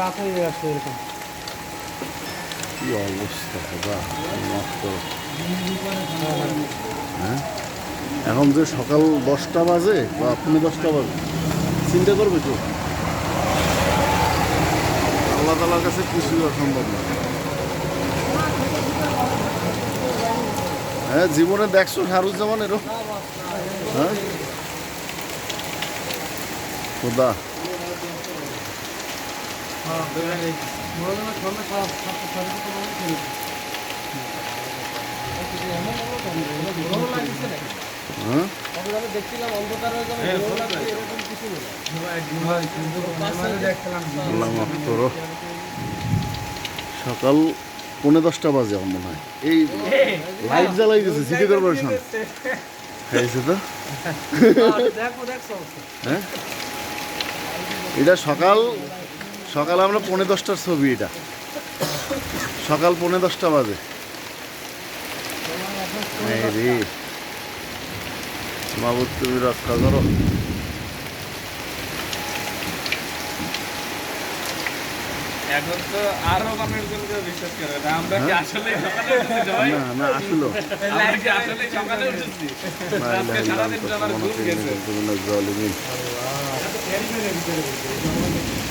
রাত হয়ে যাচ্ছে এরকম। কি অবস্থা হ্যাঁ? এখন যে সকাল দশটা বাজে বা পৌনে দশটা বাজে, চিন্তা করবে তো আল্লাহ তালার কাছে কিছুই অসম্ভব না। হ্যাঁ জীবনে দেখছ শাহরুজ্জামান এরকম হ্যাঁ? খোদা হ্যাঁ দেখছিলাম অন্ধকার হয়ে যাবে ভোর লাগছে, এরকম কিছু না। আল্লাহ মাফ করো সকাল পৌনে দশটা বাজে আমার মনে হয়। এই লাইট জ্বালাই গেছে সিটি কর্পোরেশন খাইছে তো? হ্যাঁ? এটা সকাল সকাল আমরা পৌনে দশটার ছবি এটা। সকাল পৌনে দশটা বাজে। রে। মাবুদ তুমি রক্ষা করো। এখন তো আরও মানুষজন বিশ্বাস করে না। আমরা কি আসলে সকালে উঠেছি না না আসলো আমরা কি আসলে সকালে উঠেছি? আজকে সারাদিন আমার ঘুম গেছে। জালিমিন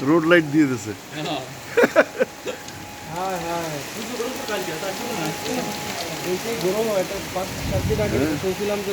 রোড লাইট দিয়ে হ্যাঁ গরম শুনছিলাম যে